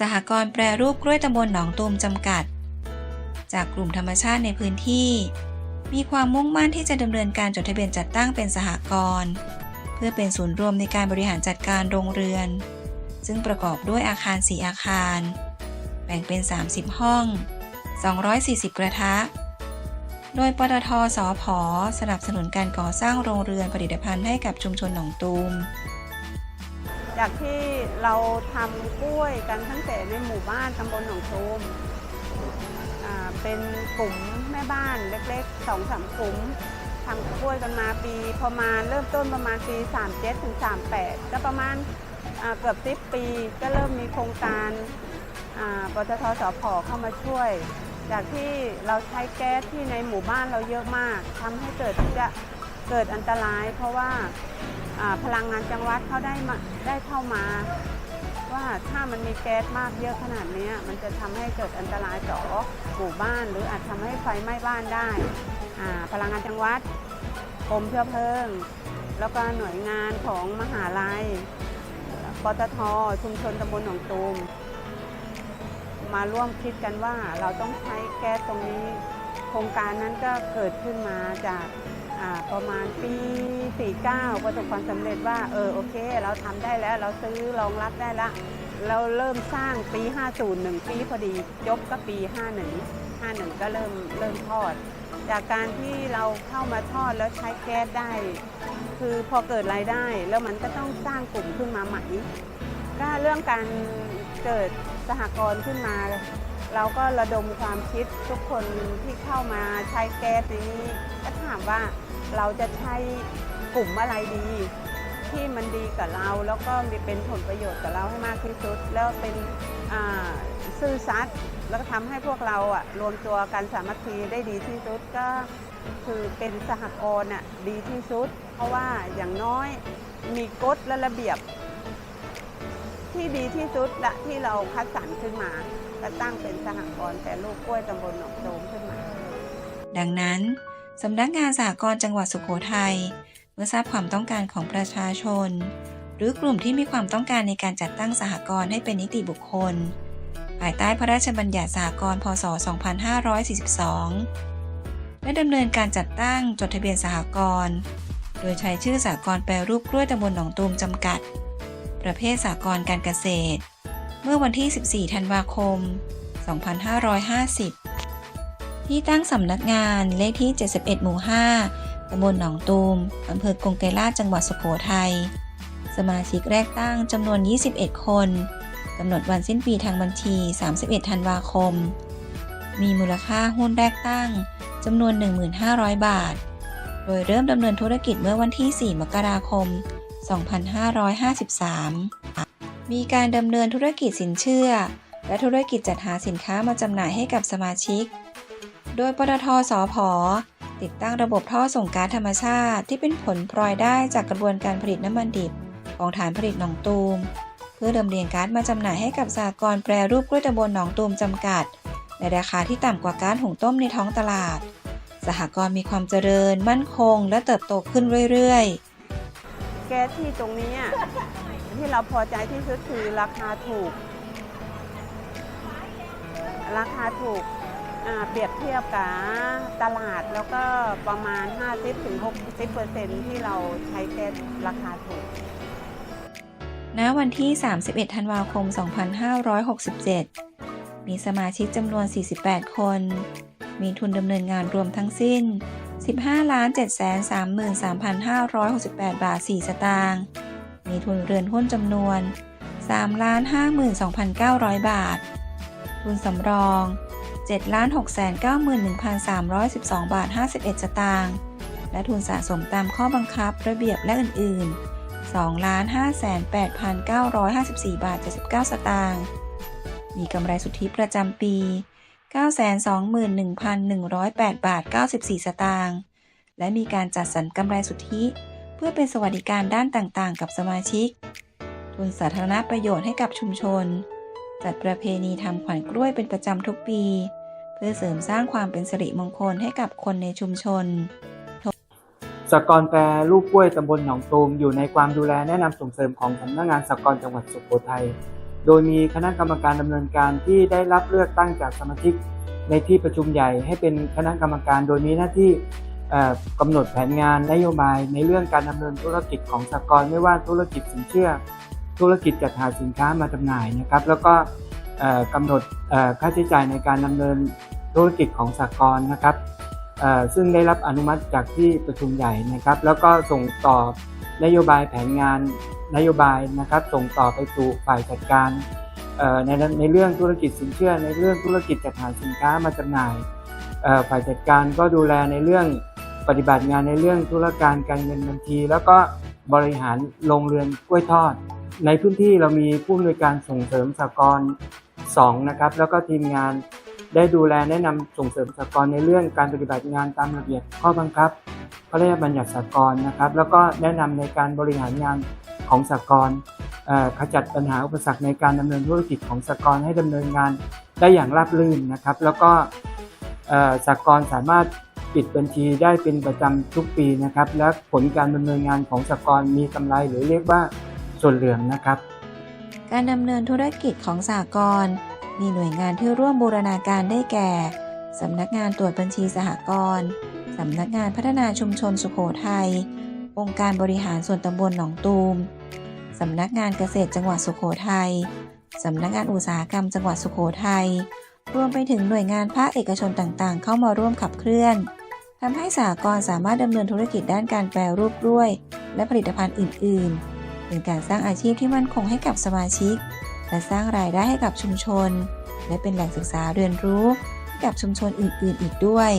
สหกรณ์แปรรูปกล้วยตำบลหนองตูมจำกัด จากกลุ่มธรรมชาติในพื้นที่ มีความมุ่งมั่นที่จะดำเนินการจดทะเบียนจัดตั้งเป็นสหกรณ์เพื่อเป็นศูนย์รวมในการบริหารจัดการโรงเรือน ซึ่งประกอบด้วยอาคาร 4 อาคาร แบ่งเป็น 30 ห้อง 240 กระทะ โดยปตทสอพอสนับสนุนการก่อสร้างโรงเรือนผลิตภัณฑ์ให้กับชุมชนหนองตูม จากที่เราทำกล้วยกันตั้งแต่ในหมู่บ้านตำบลหนองตูมเป็นกลุ่มแม่บ้านเล็กๆสองสามกลุ่มทำกล้วยกันมาปีประมาณเริ่มต้นประมาณปี 37ถึง38 ก็ประมาณเกือบ10ปีก็เริ่มมีโครงการปตทสพเข้ามาช่วย จากที่เราใช้แก๊สที่ในหมู่บ้านเราเยอะมากทำให้เกิดจะเกิดอันตราย เพราะว่า พลังงานจังหวัดเขาได้มาได้เข้ามา ว่าถ้ามันมีแก๊สมากเยอะขนาดนี้มันจะทำให้เกิดอันตรายต่อหมู่บ้าน หรืออาจทำให้ไฟไหม้บ้านได้พลังงานจังหวัดกรมเชื้อเพลิง แล้วก็หน่วยงานของมหาลัยปตทชุมชนตำบลหนองตูมมาร่วมคิดกันว่าเราต้องใช้แก๊สตรงนี้ โครงการนั้นก็เกิดขึ้นมาจากประมาณปี 49 ประสบความสำเร็จว่าเออโอเค เราทำได้แล้วเราซื้อรองรับได้ละ เราเริ่มสร้างปี 50หนึ่งปีพอดียกก็ปี 51 51 ก็เริ่มเริ่มทอด จากการที่เราเข้ามาทอดแล้วใช้แก๊สได้ คือพอเกิดรายได้ แล้วมันก็ต้องสร้างกลุ่มขึ้นมาใหม่ก็เรื่องการเกิดสหกรณ์ขึ้นมาเราก็ระดมความคิดทุกคนที่เข้ามาใช้แก๊สนี้ก็ถามว่าเราจะใช้ กลุ่มอะไรดี ที่มันดีกับเราแล้วก็มีเป็นผลประโยชน์กับเราให้มากที่สุด แล้วเป็นซื่อสัตย์แล้วก็ทำให้พวกเราอะรวมตัวกันสามัคคีได้ดีที่สุดก็คือเป็นสหกรณ์อะดีที่สุด เพราะว่าอย่างน้อยมีกฎและระเบียบ ที่ดีที่สุดละที่เราคัดสรรขึ้นมาก็ตั้งเป็นสหกรณ์แต่ลูกกล้วยตำบลหนองโดมขึ้นมา ดังนั้นสำนักงานสหกรณ์จังหวัดสุโขทัย เมื่อทราบความต้องการของประชาชน หรือกลุ่มที่มีความต้องการในการจัดตั้งสหกรณ์ให้เป็นนิติบุคคล ภายใต้พระราชบัญญัติสหกรณ์พศ 2542 และดำเนินการจัดตั้งจดทะเบียนสหกรณ์โดยใช้ชื่อสหกรณ์แปรรูปกล้วยตำบลหนองตูมจำกัด ประเภทสหกรณ์การเกษตร เมื่อวันที่ 14 ธันวาคม 2550 ที่ตั้งสำนักงานเลขที่ 71 หมู่ 5ำบลหนองตูมอำเภอกงไกรลาชจังหวัดสุโขทัย สมาชิกแรกตั้งจำนวน 21 คน กำหนดวันสิ้นปีทางบัญชี 31 ธันวาคม มีมูลค่าหุ้นแรกตั้งจำนวน 1,500 บาท โดยเริ่มดำเนินธุรกิจเมื่อวันที่ 4 มกราคม 2553 มีการดำเนินธุรกิจสินเชื่อ และธุรกิจจัดหาสินค้ามาจำหน่ายให้กับสมาชิก โดยปตทสอพอ ติดตั้งระบบท่อส่งก๊าซธรรมชาติที่เป็นผลพลอยได้จากกระบวนการผลิตน้ำมันดิบ ของฐานผลิตหนองตูม เพื่อดำเลียงก๊าซมาจำหน่ายให้กับสหกรณ์แปรรูปกล้วยตำบลหนองตูมจำกัด ในราคาที่ต่ำกว่าก๊าซหุงต้มในท้องตลาด สหกรณ์มีความเจริญ มั่นคง และเติบโตขึ้นเรื่อยๆ แก๊สที่ตรงนี้ที่เราพอใจที่สุดคือราคาถูก ราคาถูก เปรียบเทียบกับตลาดแล้วก็ประมาณ 50-60%ที่เราใช้แก๊สราคาถูกณวันที่ 31 ธันวาคม 2567 มีสมาชิกจำนวน 48 คน มีทุนดำเนินงานรวมทั้งสิ้น 15 733,568 บาท 4 สตางค์ มีทุนเรือนหุ้นจำนวน 352,900 บาท ทุนสำรอง 7,691,312 บาท 51 สตางค์และทุนสะสมตามข้อบังคับระเบียบและอื่น ๆ 2,508,954 บาท 79 สตางค์มีกำไรสุทธิประจำปี 921,108 บาท 94 สตางค์และมีการจัดสรรกำไรสุทธิ เพื่อเป็นสวัสดิการด้านต่าง ๆ กับสมาชิก ทุนสาธารณประโยชน์ให้กับชุมชน จัดประเพณีทำขวัญกล้วยเป็นประจำทุกปี เพื่อเสริมสร้างความเป็นสิริมงคลให้กับคนในชุมชนสกรณ์แปรรูปกล้วยตำบลหนองตูมอยู่ในความดูแลแนะนำส่งเสริมของสำนักงานสกรณ์จังหวัดสุโขทัย โดยมีคณะกรรมการดำเนินการที่ได้รับเลือกตั้งจากสมาชิกในที่ประชุมใหญ่ให้เป็นคณะกรรมการ โดยมีหน้าที่กำหนดแผนงานนโยบายในเรื่องการดำเนินธุรกิจของสกรณ์ไม่ว่าธุรกิจสินเชื่อ ธุรกิจจัดหาสินค้ามาจำหน่ายนะครับ แล้วก็เอ่อกำหนดค่าใช้จ่ายในการดำเนินธุรกิจของสหกรณ์นะครับซึ่งได้รับอนุมัติจากที่ประชุมใหญ่นะครับ แล้วก็ส่งต่อนโยบายแผนงานนโยบายนะครับ ส่งต่อไปสู่ฝ่ายจัดการในในเรื่องธุรกิจสินเชื่อ ในเรื่องธุรกิจจัดหาสินค้ามาจำหน่ายฝ่ายจัดการก็ดูแลในเรื่องปฏิบัติงานในเรื่องธุรการการเงินบัญชี แล้วก็บริหารโรงเรือนกล้วยทอด ในพื้นที่เรามีผู้อำนวยการส่งเสริมสหกรณ์สองนะครับ แล้วก็ทีมงานได้ดูแลแนะนำส่งเสริมสหกรณ์ในเรื่องการปฏิบัติงานตามระเบียบข้อบังคับพระราชบัญญัติสหกรณ์นะครับ แล้วก็แนะนำในการบริหารงานของสหกรณ์ขจัดปัญหาอุปสรรคในการดำเนินธุรกิจของสหกรณ์ให้ดำเนินงานได้อย่างราบรื่นนะครับ แล้วก็สหกรณ์สามารถปิดบัญชีได้เป็นประจำทุกปีนะครับ และผลการดำเนินงานของสหกรณ์มีกำไรหรือเรียกว่า ส่วนเหลืองนะครับ การดำเนินธุรกิจของสหกรมีหน่วยงานที่ร่วมบูรณาการได้แก่สำนักงานตรวจบัญชีสหกรณ์สำนักงานพัฒนาชุมชนสุโขทัย องค์การบริหารส่วนตำบลหนองตูม สำนักงานเกษตรจังหวัดสุโขทัย สำนักงานอุตสาหกรรมจังหวัดสุโขทัย รวมไปถึงหน่วยงานภาคเอกชนต่างๆ เข้ามาร่วมขับเคลื่อนทำให้สหกรณ์สามารถดำเนินธุรกิจด้านการแปรรูปกล้วย และผลิตภัณฑ์อื่น ๆ เป็นการสร้างอาชีพที่มั่นคงให้กับสมาชิก และสร้างรายได้ให้กับชุมชน และเป็นแหล่งศึกษาเรียนรู้ให้กับชุมชนอื่น ๆ อีกด้วย